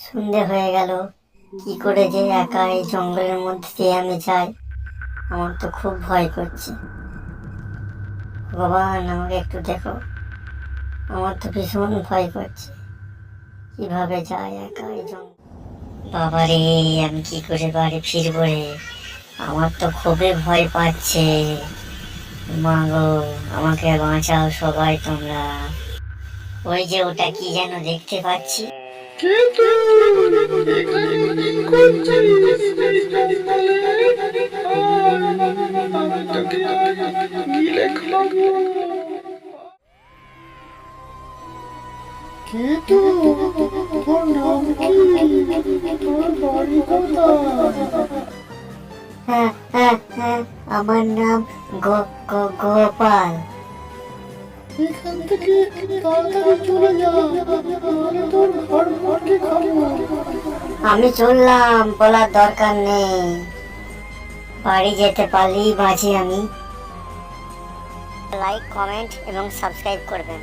সন্ধে হয়ে গেল। কি করে যে একা এই জঙ্গলের মধ্যে দিয়ে আমি যাই, আমার তো খুব ভয় করছে। ভগবান, আমাকে একটু দেখো। আমার তো ভীষণ ভয় করছে। কীভাবে যাই একা এই জঙ্গল? বাবা রে আমি কি করে বাড়ি ফিরবো রে? আমার তো খুবই ভয় পাচ্ছে। মা গো, আমাকে বাঁচাও সবাই তোমরা। ওই যে ওটা কি যেন দেখতে পাচ্ছি? কে তুই এখানে কি করছিস এই জঙ্গলে আয়, আমি তোকে গিলে খাব কে তুই তোর নাম কি তোর বাড়ি কোথায় হ্যাঁ হ্যাঁ হ্যাঁ আমার নাম গোপাল। এখান থেকে তাড়াতাড়ি চলে যা আমি চললাম বলার দরকার নেই। বাড়ি যেতে পারলেই বাঁচি আমি। লাইক কমেন্ট এবং সাবস্ক্রাইব করবেন।